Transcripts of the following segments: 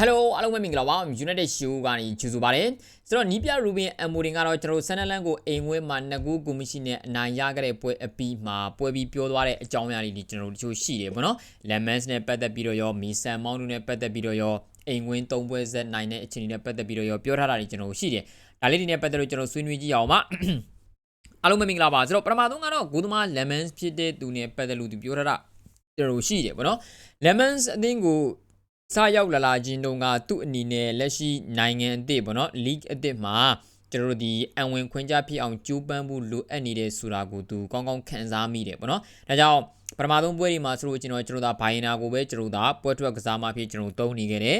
Hello အားလုံးပဲမင်္ဂလာပါ United Show ကနေကြိုဆိုပါရစေဆိုတော့နီးပြ Ruben Amorim ကတော့ကျွန်တော်ဆန်နလန်ကိုအိမ်ဝဲမှာနှစ်ကူကူမရှိနဲ့အနိုင်ရခဲ့တဲ့ပွဲအပီးမှာပွဲပြီးပြောသွားတဲ့အကြောင်းအရာတွေကျွန်တော်တို့တချို့ရှိတယ်ပေါ့နော် Lemons နဲ့ပတ်သက်ပြီးတော့ရော Misan Mount နဲ့ပတ်သက်ပြီးတော့ရောအိမ်ဝင်း၃ပွဲဆက်နိုင်တဲ့အခြေအနေနဲ့ပတ်သက်ပြီးတော့ရောပြောထားတာတွေကျွန်တော်ရှိတယ်ဒါလေးတွေနဲ့ပတ်သက်လို့ကျွန်တော်ဆွေးနွေးကြည့်အောင်ပါအားလုံးပဲမင်္ဂလာပါဆိုတော့ပထမဆုံးကတော့ဂိုသမား Lemons ဖြစ်တဲ့သူနဲ့ပတ်သက်လို့သူပြောထားတာကျွန်တော်ရှိတယ်ပေါ့နော် Lemons အသင်းကို စရောက်လာလာချင်းတုန်းကသူ့အနေနဲ့လက်ရှိနိုင်ငံအသစ်ပေါ့နော် league အသစ်မှာကျွန်တော်တို့ဒီအံဝင်ခွင့်ကြဖြစ်အောင်ကြိုးပမ်းဖို့လိုအပ်နေတဲ့ဆိုတာကိုသူကောင်းကောင်းခံစားမိတယ်ပေါ့နော်ဒါကြောင့်ပထမဆုံးပွဲဒီမှာဆိုလို့ကျွန်တော်ကျွန်တော်ဒါဘိုင်နာကိုပဲကျွန်တော်ဒါပွဲထွက်ကစားမှဖြစ်ကျွန်တော်တုံးနေခဲ့တယ်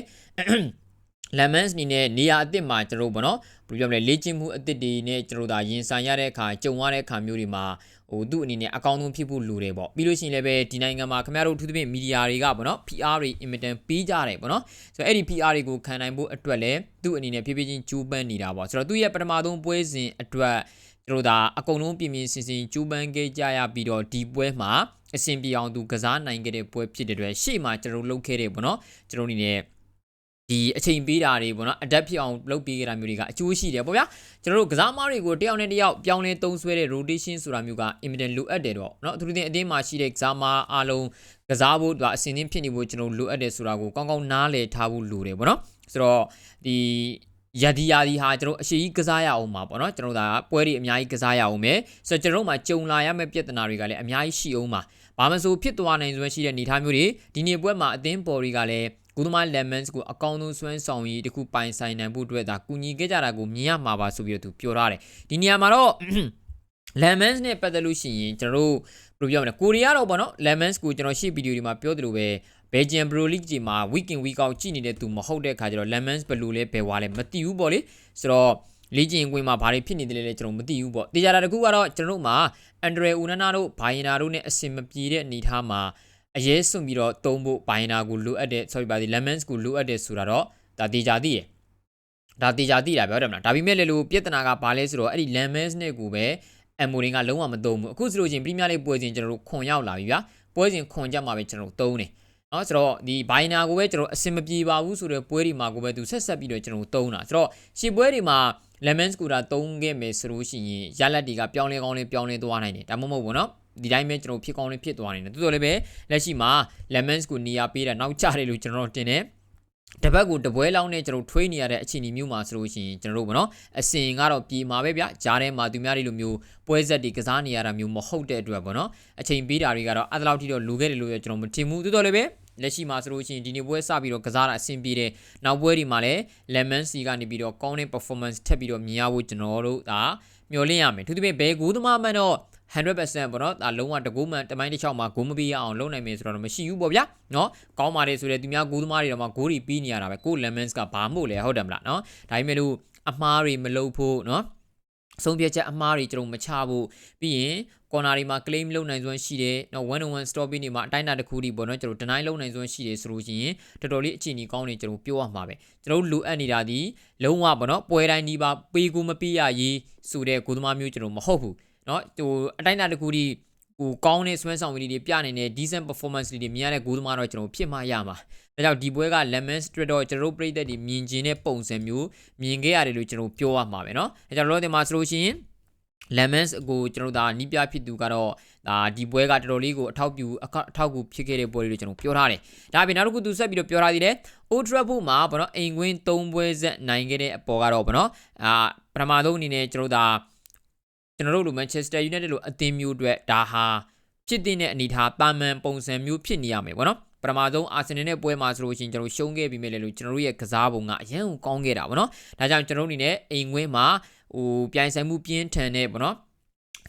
lemons နေနဲ့နေရာအစ်စ်မှာကျွန်တော်ဗောနော်ဘယ်လိုပြောမလဲလေ့ကျင့်မှုအစ်စ်တွေနဲ့ကျွန်တော်ဒါရင်ဆိုင်ရတဲ့အခါကြုံရတဲ့အခါမျိုးတွေမှာ ဟိုသူ့အနေနဲ့အကောင်းဆုံးဖြစ်ဖို့လိုတယ်ပေါ့ပြီးလို့ရှိရင်လည်းပဲဒီနိုင်ငံမှာခင်ဗျားတို့အထူးသဖြင့်မီဒီယာတွေကဗောနော် PR တွေ imitant ပေးကြတယ်ဗောနော်ဆိုတော့အဲ့ဒီ PR တွေကိုခံနိုင်ဖို့အတွက်လည်းသူ့အနေနဲ့ဖြည်းဖြည်းချင်းကြိုးပမ်းနေတာပေါ့ဆိုတော့သူ့ရဲ့ပထမဆုံးပွဲစဉ်အတွက်ကျွန်တော်ဒါအကုန်လုံးပြင်ပြင်စင်စင်ကြိုးပမ်းခဲ့ကြရပြီးတော့ဒီပွဲမှာအဆင်ပြေအောင်သူကစားနိုင်ခဲ့တဲ့ပွဲဖြစ်တဲ့အတွက်ရှေ့မှာကျွန်တော်လုပ်ခဲ့တဲ့ဗောနော်ကျွန်တော်အနေနဲ့ ဒီအချိန်ပေးတာတွေပေါ့နော် adapt ဖြစ်အောင်လုပ်ပေးကြတာမျိုးတွေကအကျိုးရှိတယ်ပေါ့ဗျာကျွန်တော်တို့ကစားမားတွေကိုတယောက်နဲ့တယောက်ပြောင်းလဲသုံးဆွဲတဲ့ rotation ဆိုတာမျိုးက immediate လိုအပ်တယ်တော့เนาะအထူးသဖြင့်အတင်းမှာရှိတဲ့ကစားမားအားလုံးကစားဖို့သူကအစင်သင်းဖြစ်နေဖို့ကျွန်တော်လိုအပ်တယ်ဆိုတာကိုကောင်းကောင်းနားလည်ထားဖို့လိုတယ်ပေါ့နော်ဆိုတော့ဒီယဒီယာဒီဟာကျွန်တော်အရှိကြီးကစားရအောင်ပါပေါ့နော်ကျွန်တော်ဒါပွဲတွေအများကြီးကစားရအောင်မယ်ဆိုတော့ကျွန်တော်တို့မှာကြုံလာရမယ့်ပြဿနာတွေကလည်းအများကြီးရှိအောင်ပါဘာမဆိုဖြစ်သွားနိုင်စွမ်းရှိတဲ့အနေအထားမျိုးတွေဒီနေ့ပွဲမှာအသင်းပေါ်တွေကလည်း ဂူသမား lemons ကိုအကောင်းဆုံးစွမ်းဆောင်ရည်တခုပိုင်ဆိုင်နိုင်ဖို့အတွက်ဒါကူညီခဲ့ကြတာကိုမြင်ရမှာပါဆိုပြီးတော့သူပြောထားတယ်ဒီနေရာမှာတော့ lemons နဲ့ပတ်သက်လို့ရှိရင်ကျွန်တော်တို့ဘယ်လိုပြောမလဲကိုရီးယားတော့ပေါ့နော် lemons ကိုကျွန်တော်ရှေ့ဗီဒီယိုဒီမှာပြောသလိုပဲ Belgian Pro League ကြီးမှာ week in week out ကြည့်နေတဲ့သူမဟုတ်တဲ့ခါကျတော့ lemons ဘယ်လိုလဲဘယ်ဝါလဲမသိဘူးပေါ့လေဆိုတော့လေ့ကျင့်ခွင့်မှာဘာတွေဖြစ်နေတယ်လဲကျွန်တော်မသိဘူးပေါ့တေချာတာတခုကတော့ကျွန်တော်တို့မှာအန်ဒရယ်ဦးနနာတို့ဘိုင်နာတို့နဲ့အဆင်မပြေတဲ့အနေအထားမှာ အရေးစွန့်ပြီးတော့တုံးဖို့ဘိုင်နာကိုလိုအပ်တဲ့ sorry ပါဒီ lemons ကိုလိုအပ်တဲ့ဆိုတာတော့ဒါတေချာသိတယ်ဒါတေချာသိတာပြောတယ်မလားဒါပေမဲ့လေလို့ပြဿနာကဘာလဲဆိုတော့အဲ့ဒီ lemons နဲ့ကိုပဲအမ်မိုရင်ကလုံးဝမသုံးဘူးအခုဆိုလို့ချင်းပရီးမီးယားလိပွဲစဉ်ကျွန်တော်တို့ခွန်ရောက်လာပြီဗျာပွဲစဉ်ခွန်ကြမှာပဲကျွန်တော်တို့သုံးတယ်နော်ဆိုတော့ဒီဘိုင်နာကိုပဲကျွန်တော်အဆင်မပြေပါဘူးဆိုတော့ပွဲဒီမှာကိုပဲသူဆက်ဆက်ပြီးတော့ကျွန်တော်သုံးတာဆိုတော့ရှေ့ပွဲဒီမှာ lemon scooter သုံးခဲ့မယ်ဆိုလို့ရှိရင်ရလက်တွေကပြောင်းလဲကောင်းလဲပြောင်းလဲသွားနိုင်တယ်ဒါမှမဟုတ်ဘူးနော် ဒီတိုင်းပဲကျွန်တော်ဖြစ်ကောင်းလေးဖြစ်သွားနေတယ်တိုးတော်လည်းပဲလက်ရှိမှာ lemons ကိုနေရာပေးတာနောက်ကျတယ်လို့ကျွန်တော်တင်တယ်တပတ်ကိုတပွဲလောက်နဲ့ကျွန်တော်ထွေးနေရတဲ့အခြေအနေမျိုးမှာဆိုလို့ရှိရင်ကျွန်တော်တို့ဗောနော်အစင်ကတော့ပြေမှာပဲဗျဂျားထဲမှာသူများတွေလိုမျိုးပွဲဆက်တွေကစားနေရတာမျိုးမဟုတ်တဲ့အတွက်ဗောနော်အချိန်ပေးတာတွေကတော့အဲ့လောက်ထိတော့လိုခဲ့တယ်လို့ကျွန်တော်မထင်ဘူးတိုးတော်လည်းပဲလက်ရှိမှာဆိုလို့ရှိရင်ဒီနေ့ပွဲစပြီးတော့ကစားတာအဆင်ပြေတယ်နောက်ပွဲဒီမှာလည်း lemon c ကနေပြီးတော့ကောင်းတဲ့ performance ထပ်ပြီးတော့မြင်ရဖို့ကျွန်တော်တို့ဒါမျှော်လင့်ရမယ်သူတို့ပြင်ဘယ်ကူးသမားမှန်တော့ 100%ပေါ့နော်ဒါလုံးဝတကူးမှန်တမိုင်းတစ်ချောင်းမှာဂိုးမပေးရအောင်လုပ်နိုင်မယ်ဆိုတော့မရှိဘူးပေါ့ဗျာနော်ကောင်းပါတယ်ဆိုတော့သူများဂိုးသမားတွေတော့မှဂိုးတွေပြီးနေရတာပဲကို lemons ကဘာမို့လဲဟုတ်တယ်မလားနော်ဒါပေမဲ့လို့အမားတွေမလုပ်ဖို့နော်ဆုံးဖြတ်ချက်အမားတွေကျွန်တော်မချဖို့ပြီးရင် corner တွေမှာ claim လုပ်နိုင်စွမ်းရှိတယ်။နော်1 on 1 stop တွေမှာအတိုင်းအတာတစ်ခုဒီပေါ့နော်ကျွန်တော် deny လုပ်နိုင်စွမ်းရှိတယ်ဆိုလို့ရှိရင်တော်တော်လေးအခြေအနေကောင်းနေကျွန်တော်ပြောရမှာပဲ။ကျွန်တော်လိုအပ်နေတာဒီလုံးဝပေါ့နော်ပွဲတိုင်းဒီပါပေးကိုမပေးရရေးဆိုတဲ့ကိုသမားမျိုးကျွန်တော်မဟုတ်ဘူး။ နော်ဟိုအတိုင်းအတာတစ်ခုဒီဟိုကောင်းတဲ့စွမ်းဆောင်ရည်တွေပြနေတဲ့ decent performance တွေမြင်ရတဲ့ဂိုးသမားတော့ကျွန်တော်ဖြစ်မှရမှာ။ဒါကြောင့်ဒီပွဲက lemon street တော့ကျွန်တော်ပြည်သက်တွေမြင်ကျင်တဲ့ပုံစံမျိုးမြင်ခဲ့ရတယ်လို့ကျွန်တော်ပြောရမှာပဲเนาะ။ဒါကြောင့်လောဒီမှာဆိုလို့ရှိရင် lemons ကိုကျွန်တော်ဒါနီးပြဖြစ်သူကတော့ဒါဒီပွဲကတော်တော်လေးကိုအထောက်ပြအထောက်ကူဖြစ်ခဲ့တဲ့ပွဲတွေကျွန်တော်ပြောထားတယ်။ဒါပြင်နောက်တစ်ခုသူဆက်ပြီးတော့ပြောထားသေးတယ်။ Old Trafford မှာဘာနော်အိမ်ကွင်း၃ပွဲဆက်နိုင်ခဲ့တဲ့အပေါ်ကတော့ဘာနော်အာပထမဆုံးအနေနဲ့ကျွန်တော်ဒါ ကျွန်တော်တို့လို Manchester United လိုအသင်းမျိုးအတွက်ဒါဟာဖြစ်တဲ့အနေထားတာမန်ပုံစံမျိုးဖြစ်နေရမယ်ဗောနော်ပထမဆုံးအာဆင်နယ်နဲ့ပွဲမှာဆိုလို့ရှိရင်ကျွန်တော်ရှုံးခဲ့ပြီးမြဲလေလို့ကျွန်တော်တို့ရဲ့ကစားပုံကအရန်ကောင်းခဲ့တာဗောနော်ဒါကြောင့်ကျွန်တော်တို့အနေနဲ့အိမ်ကွင်းမှာဟိုပြိုင်ဆိုင်မှုပြင်းထန်တဲ့ဗောနော်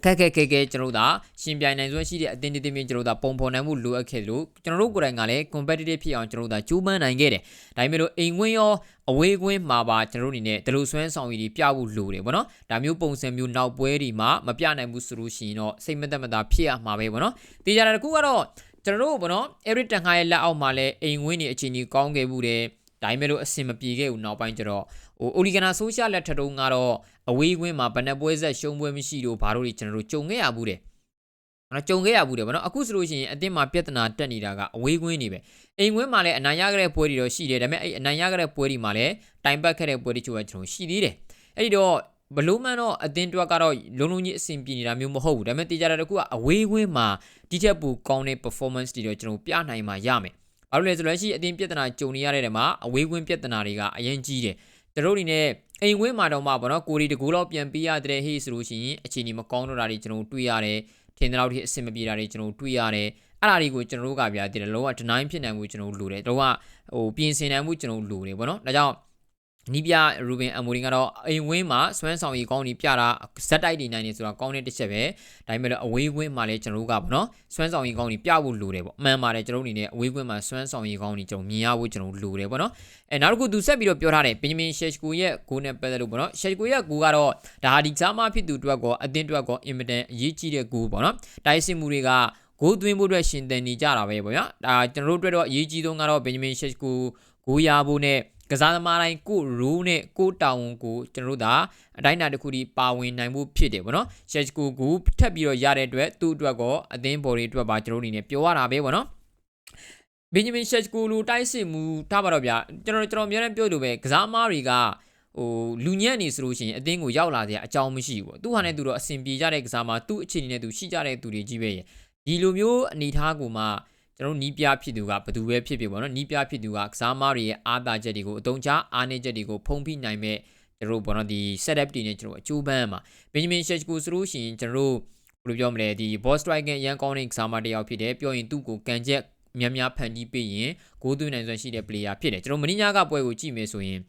ခက်ခက်ခဲခဲကျွန်တော်တို့ဒါရှင်ပြိုင်နိုင်စွမ်းရှိတဲ့အတင်းတင်းတင်းကျွန်တော်တို့ဒါပုံဖော်နိုင်မှုလိုအပ်ခဲ့လို့ကျွန်တော်တို့ကိုယ်တိုင်ကလည်း competitive ဖြစ်အောင်ကျွန်တော်တို့ဒါကြိုးပမ်းနိုင်ခဲ့တယ်။ဒါပေမဲ့လို့အိမ်ခွင်းရောအဝေးခွင်းမှာပါကျွန်တော်တို့အနေနဲ့ဒီလိုဆွမ်းဆောင်ရည်တွေပြဖို့လိုတယ်ဗောနော်။ဒါမျိုးပုံစံမျိုးနောက်ပွဲတွေမှာမပြနိုင်ဘူးဆိုလို့ရှိရင်တော့စိတ်မသက်မသာဖြစ်ရမှာပဲဗောနော်။တေချာတာတခုကတော့ကျွန်တော်တို့ဗောနော် Eric Ten Hag ရဲ့လက်အောက်မှာလည်းအိမ်ခွင်းတွေအချိန်ကြီးကောင်းခဲ့မှုတယ်။ဒါပေမဲ့လို့အဆင်မပြေခဲ့ဘူးနောက်ပိုင်းကျတော့ ဟိုအိုလီဂနာဆိုရှယ်လက်ထက်တုန်းကတော့အဝေးကွင်းမှာဗနက်ပွဲဆက်ရှုံးပွဲမရှိတော့ဘာလို့ကျွန်တော်တို့ကြုံခဲ့ရဘူးတဲ့နော်ကြုံခဲ့ရဘူးတယ်ဗောနော်အခုဆိုလို့ရှိရင်အတင်းမှာပြဿနာတက်နေတာကအဝေးကွင်းနေပဲအိမ်ကွင်းမှာလည်းအနိုင်ရခဲ့တဲ့ပွဲတွေတော့ရှိတယ်ဒါပေမဲ့အဲ့အနိုင်ရခဲ့တဲ့ပွဲတွေမှာလည်းတိုင်ပတ်ခဲ့တဲ့ပွဲတွေချို့ကကျွန်တော်ရှိသေးတယ်အဲ့ဒီတော့ဘလို့မှန်တော့အတင်းတွက်ကတော့လုံးလုံးကြီးအဆင်ပြေနေတာမျိုးမဟုတ်ဘူးဒါပေမဲ့တေချာတာတခုကအဝေးကွင်းမှာဒီချက်ပူကောင်းတဲ့ performance တွေတော့ကျွန်တော်ပြနိုင်မှာရမယ်ဘာလို့လဲဆိုတော့ရှိအတင်းပြဿနာကြုံနေရတဲ့နေရာမှာအဝေးကွင်းပြဿနာတွေကအရင်ကြီးတယ် တို့တွေနဲ့အိမ်ဝင်းမှာတော့မှပေါ့နော်ကိုရီတကူတော့ပြန်ပေးရတဲ့ဟေးဆိုလို့ရှိရင်အခြေအနေမကောင်းတော့တာတွေကျွန်တော်တွေ့ရတယ်ထင်တဲ့လောက်ထိအဆင်မပြေတာတွေကျွန်တော်တွေ့ရတယ်အဲ့ဒါတွေကိုကျွန်တော်တို့ကပြတည်တယ်လုံးဝ deny ဖြစ်နိုင်မှုကျွန်တော်လိုတယ်လုံးဝဟိုပြင်ဆင်နိုင်မှုကျွန်တော်လိုတယ်ပေါ့နော်ဒါကြောင့် နီးပြရူဘင်အမိုရင်ကတော့အိမ်ဝင်းမှာစွမ်းဆောင်ရည်ကောင်းနေပြတာဇက်တိုက်နေနိုင်နေဆိုတာကောင်းတဲ့တစ်ချက်ပဲဒါပေမဲ့လည်းအဝေးကွင်းမှာလည်းကျွန်တော်တို့ကပေါ့နော်စွမ်းဆောင်ရည်ကောင်းနေပြဖို့လိုတယ်ပေါ့အမှန်ပါတယ်ကျွန်တော်တို့အနေနဲ့အဝေးကွင်းမှာစွမ်းဆောင်ရည်ကောင်းနေကျွန်တော်မြင်ရဖို့ကျွန်တော်လိုတယ်ပေါ့နော်အဲနောက်တစ်ခုသူဆက်ပြီးတော့ပြောထားတယ်ဘင်ဂျမင်ရှက်ကိုရဲ့ဂိုးနဲ့ပတ်သက်လို့ပေါ့နော်ရှက်ကိုရဲ့ဂိုးကတော့ဒါဟာဒီဇာမဖြစ်သူအတွက်ကောအသင်းအတွက်ကောအင်မတန်အရေးကြီးတဲ့ဂိုးပေါ့နော်တိုက်စစ်မှုတွေကဂိုးသွင်းဖို့အတွက်ရှင်သန်နေကြတာပဲပေါ့ဗျာဒါကျွန်တော်တို့အတွက်တော့အရေးကြီးဆုံးကတော့ဘင်ဂျမင်ရှက်ကိုဂိုးရဖို့နဲ့ ကစားသမားတိုင်းကိုရိုးနဲ့ကိုတောင်ကိုကျွန်တော်တို့ဒါအတိုင်းအတာတစ်ခုဒီပါဝင်နိုင်မှုဖြစ်တယ်ဗောနော်ရှက်ကိုကိုထပ်ပြီးတော့ရတဲ့အတွက်သူ့အတွက်ကောအသင်းဘော်တွေအတွက်ပါကျွန်တော်တို့အနေနဲ့ပြောရတာပဲဗောနော်ဘင်ဂျမင်ရှက်ကိုလိုတိုက်စစ်မှုထားပါတော့ဗျာကျွန်တော်ကျွန်တော်အများနဲ့ပြောလို့ပဲကစားသမားတွေကဟိုလူညံ့နေဆိုလို့ရှိရင်အသင်းကိုရောက်လာတဲ့အကြောင်းမရှိဘူးပေါ့သူဟာနဲ့သူတော့အဆင်ပြေကြတဲ့ကစားမှာသူ့အခြေအနေနဲ့သူရှိကြတဲ့သူတွေကြီးပဲဒီလိုမျိုးအနေထားကိုမှ ကျွန်တော်နီးပြဖြစ်သူကဘသူပဲဖြစ်ဖြစ်ပေါ့နော်နီးပြဖြစ်သူကကစားမားတွေရဲ့အားသာချက်တွေကိုအတုံးချအားနည်းချက်တွေကိုဖုံးဖိနိုင်မဲ့ကျွန်တော်ပေါ့နော်ဒီ setup တွေနဲ့ကျွန်တော်အကျိုးပန်းမှာဘင်ဂျမင်ရှက်ကိုဆိုလို့ရှိရင်ကျွန်တော်ဘယ်လိုပြောမလဲဒီ boss striker ရန်ကောင်းတဲ့ကစားမားတစ်ယောက်ဖြစ်တယ်ပြောရင်သူ့ကိုကန်ချက်များများဖန်တီးပေးရင်ဂိုးသွင်းနိုင်စွမ်းရှိတဲ့ player ဖြစ်တယ်ကျွန်တော်မင်းညာကပွဲကိုကြည့်မယ်ဆိုရင်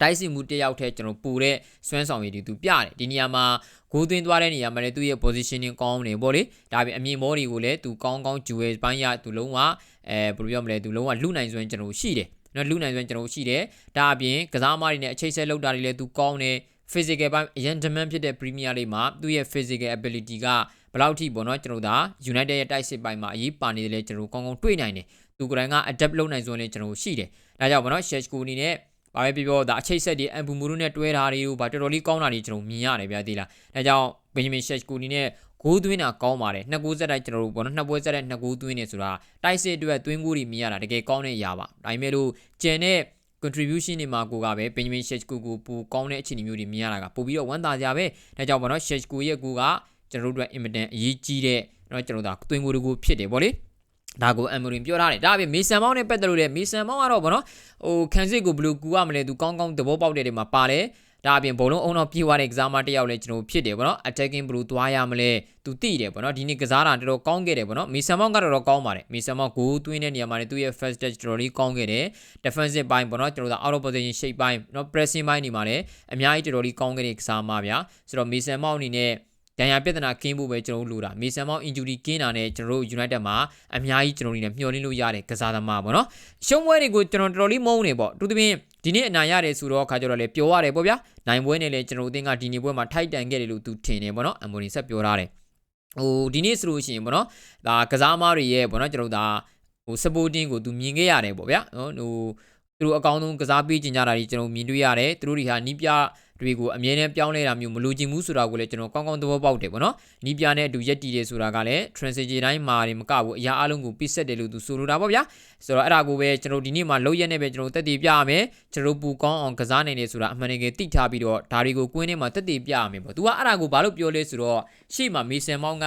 တိုက်စီမှုတယောက်တည်းကျွန်တော်ပူတဲ့စွမ်းဆောင်ရည်တွေသူပြတယ်ဒီနေရာမှာဂိုးသွင်းသွားတဲ့နေရာမှာလည်းသူ့ရဲ့ positioning ကောင်းနေပေါ့လေဒါပြင်အမြင်မောတွေကိုလည်းသူကောင်းကောင်းဂျူဝဲပိုင်းရသူလုံးဝအဲဘယ်လိုပြောမလဲသူလုံးဝလူနိုင်စွမ်းကျွန်တော်ရှိတယ်နော်လူနိုင်စွမ်းကျွန်တော်ရှိတယ်ဒါအပြင်ကစားသမားတွေနဲ့အချိတ်ဆက်လုပ်တာတွေလည်းသူကောင်းတယ် physical ပိုင်းအရင် demand ဖြစ်တဲ့ Premier League မှာသူ့ရဲ့ physical ability ကဘယ်လောက်ထိပေါ့နော်ကျွန်တော်ဒါ United ရဲ့တိုက်စစ်ပိုင်းမှာအရေးပါနေတယ်လေကျွန်တော်ကောင်းကောင်းတွေ့နိုင်တယ်သူကိုယ်တိုင်က adapt လုပ်နိုင်စွမ်းလည်းကျွန်တော်ရှိတယ်ဒါကြောင့်ပေါ့နော် Sheshko အနေနဲ့ ဘာပဲပြောဒါအချိတ်ဆက်တွေအန်ဘူမူတို့နဲ့တွဲတာတွေတို့ဗာတော်တော်လေးကောင်းတာတွေကျွန်တော်မြင်ရတယ်ဗျာသိလားဒါကြောင့်ဘင်ဂျမင်ရှက်ကူနီနဲ့ဂိုးသွင်းတာကောင်းပါတယ်နှစ်ကိုးဆက်တိုင်းကျွန်တော်တို့ဘောနော်နှစ်ပွဲဆက်တိုင်းနှစ်ကိုးသွင်းနေဆိုတာတိုက်စစ်အတွက်သွင်းကိုးတွေမြင်ရတာတကယ်ကောင်းတဲ့အရာပါဒါပေမဲ့လို့ကျန်တဲ့ contribution တွေမှာကိုကပဲ Benjamin Sheshko ကိုပိုကောင်းတဲ့အခြေအနေမျိုးတွေမြင်ရတာကပိုပြီးတော့ဝမ်းသာကြပဲဒါကြောင့်ဘောနော် Sheshko ရဲ့ကိုကကျွန်တော်တို့အတွက် immediate အရေးကြီးတဲ့တော့ကျွန်တော်တို့ကသွင်းကိုယ်တကူဖြစ်တယ်ဗောလေ ဒါကိုအမ်မရင်ပြောထားတယ်ဒါပြင်မေဆန်မောင်းနဲ့ပတ်သက်လို့လည်းမေဆန်မောင်းကတော့ဗောနော်ဟိုခန်းစစ်ကိုဘယ်လိုကူရမလဲသူကောင်းကောင်းသဘောပေါက်တဲ့တွေမှာပါတယ်ဒါအပြင်ဘုံလုံးအုံတော့ပြေးသွားတဲ့ကစားမတစ်ယောက်လည်းကျွန်တော်ဖြစ်တယ်ဗောနော် attacking ဘယ်လိုသွားရမလဲသူသိတယ်ဗောနော်ဒီနေ့ကစားတာတော်တော်ကောင်းခဲ့တယ်ဗောနော်မေဆန်မောင်းကတော့တော့ကောင်းပါတယ်မေဆန်မောင်းဂိုးသွင်းတဲ့နေရာမှာလည်းသူ့ရဲ့ first touch တော်တော်လေးကောင်းခဲ့တယ် defensive ဘိုင်းဗောနော်ကျွန်တော်တို့ out of position shape ဘိုင်းနော် pressing ဘိုင်းနေမှာလည်းအများကြီးတော်တော်လေးကောင်းခဲ့တဲ့ကစားမဗျာဆိုတော့မေဆန်မောင်းအနေနဲ့ ဒဏ်ရာပြဿနာကင်းဖို့ပဲကျွန်တော်တို့လိုတာမေဆန်မောင်း injury ကင်းတာနဲ့ကျွန်တော်တို့ United မှာအများကြီးကျွန်တော်တို့နေမျှော်လင့်လို့ရတဲ့ကစားသမားပေါ့နော်ရှုံးပွဲတွေကိုကျွန်တော်တော်တော်လေးမုန်းနေပေါ့သူသဖြင့်ဒီနေ့အနိုင်ရတယ်ဆိုတော့ခါကြတော့လေပျော်ရတယ်ပေါ့ဗျာနိုင်ပွဲနဲ့လည်းကျွန်တော်တို့အသင်းကဒီနေ့ပွဲမှာထိုက်တန်ခဲ့တယ်လို့သူထင်တယ်ပေါ့နော်အမိုနီဆက်ပြောထားတယ်ဟိုဒီနေ့ဆိုလို့ရှိရင်ပေါ့နော်ဒါကစားသမားတွေရဲ့ပေါ့နော်ကျွန်တော်တို့ဒါဟို supporting ကိုသူမြင်ခဲ့ရတယ်ပေါ့ဗျာနော်ဟိုသူတို့အကောင်းဆုံးကစားပေးကြကြတာတွေကျွန်တော်မြင်တွေ့ရတယ်သူတို့တွေဟာနီးပြ တွေကိုအမြဲတမ်းပြောင်းလဲတာမျိုးမလိုချင်ဘူးဆိုတာကိုလည်းကျွန်တော်ကောင်းကောင်းသဘောပေါက်တယ်ပေါ့နော်နီးပြနဲ့အတူရက်တည်တယ်ဆိုတာကလည်း transition တိုင်းမှာနေမကဘူးအရာအလုံးကိုပြစ်ဆက်တယ်လို့သူဆိုလိုတာပေါ့ဗျာဆိုတော့အဲ့ဒါကိုပဲကျွန်တော်ဒီနေ့မှာလောက်ရက်နဲ့ပဲကျွန်တော်တက်တည်ပြရမယ်ကျွန်တော်ပူကောင်းအောင်ကစားနိုင်တယ်ဆိုတာအမှန်တကယ်သိထားပြီးတော့ဒါတွေကိုကွင်းထဲမှာတက်တည်ပြရမယ်ပေါ့သူကအဲ့ဒါကိုဘာလို့ပြောလဲဆိုတော့ရှေ့မှာမေဆန်မောင်းက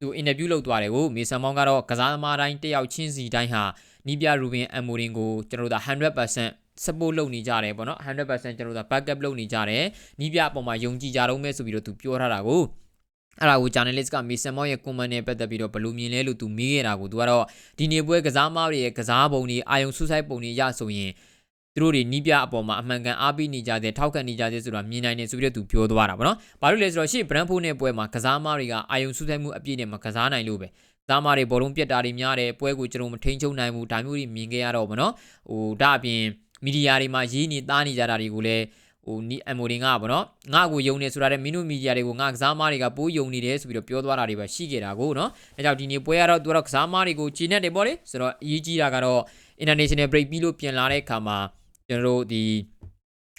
သူအင်တာဗျူးလုပ်သွားတယ်ကိုမေဆန်မောင်းကတော့ကစားသမားတိုင်းတယောက်ချင်းစီတိုင်းဟာနီးပြရူဘင်အမိုရင်ကိုကျွန်တော်တို့100% support လုပ်နေကြတယ်ပေါ့နော်100%ကျွန်တော်တို့ backup လုပ်နေကြတယ်နီးပြအပေါ်မှာယုံကြည်ကြတော့မဲ့ဆိုပြီးတော့သူပြောထားတာကိုအဲ့ဒါကို journalist က Mason Mount ရဲ့ comment နဲ့ပတ်သက်ပြီးတော့ဘယ်လိုမြင်လဲလို့သူမေးခဲ့တာကိုသူကတော့ဒီနေပွဲကစားမားတွေရဲ့ကစားပုံတွေအာယုံဆူဆိုင်ပုံတွေရဆိုရင်သူတို့တွေနီးပြအပေါ်မှာအမှန်ကန်အားပေးနေကြတဲ့ထောက်ခံနေကြတဲ့ဆိုတာမြင်နိုင်တယ်ဆိုပြီးတော့သူပြောသွားတာပေါ့နော်။ဘာလို့လဲဆိုတော့ရှေ့ brand ဖို့နဲ့ပွဲမှာကစားမားတွေကအာယုံဆူဆိုင်မှုအပြည့်နဲ့မကစားနိုင်လို့ပဲ။သားမားတွေဘောလုံးပြက်တာတွေများတယ်ပွဲကိုကျွန်တော်မထိန်ချုပ်နိုင်ဘူးဒါမျိုးတွေမြင်ခဲ့ရတော့ဗောနော်။ဟိုဒါအပြင် မီဒီယာတွေမှာရေးနေသားနေကြတာတွေကိုလည်းဟိုနီအမိုရင်ကပေါ့နော်ငါ့ကိုယုံနေဆိုတာတဲ့မင်းတို့မီဒီယာတွေကိုငါကစားမားတွေကပိုးယုံနေတယ်ဆိုပြီးတော့ပြောသွားတာတွေပဲရှိခဲ့တာကိုနော်အဲကြောင့်ဒီနေ့ပွဲကတော့သူကတော့ကစားမားတွေကိုကြီးနေတယ်ပေါ့လေဆိုတော့အရေးကြီးတာကတော့ international break ပြီးလို့ပြန်လာတဲ့အခါမှာကျွန်တော်တို့ဒီ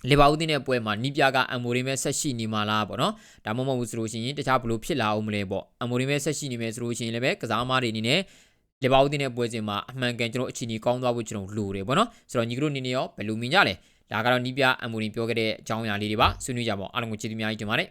လေဘာဦးတင်းတဲ့ပွဲမှာနီးပြကအမိုရီမဲဆက်ရှိနေမှာလားပေါ့နော်ဒါမှမဟုတ်ဘူးဆိုလို့ရှိရင်တခြားဘလို့ဖြစ်လာအောင်မလဲပေါ့အမိုရီမဲဆက်ရှိနေမယ်ဆိုလို့ရှိရင်လည်းပဲကစားသမားတွေအနေနဲ့ လေဘာဦးတင်းတဲ့ပွဲစဉ်မှာအမှန်ကန်ကျွန်တော်အခြေအနေကောင်းသွားဖို့ကျွန်တော်လိုတယ်ပေါ့နော်ဆိုတော့ညီကတို့အနေနဲ့ရောဘယ်လိုမြင်ကြလဲဒါကတော့နီးပြအမိုရီပြောခဲ့တဲ့အကြောင်းအရာလေးတွေပါဆွေးနွေးကြပါအောင်အားလုံးကိုကျေးဇူးများကြီးတင်ပါတယ်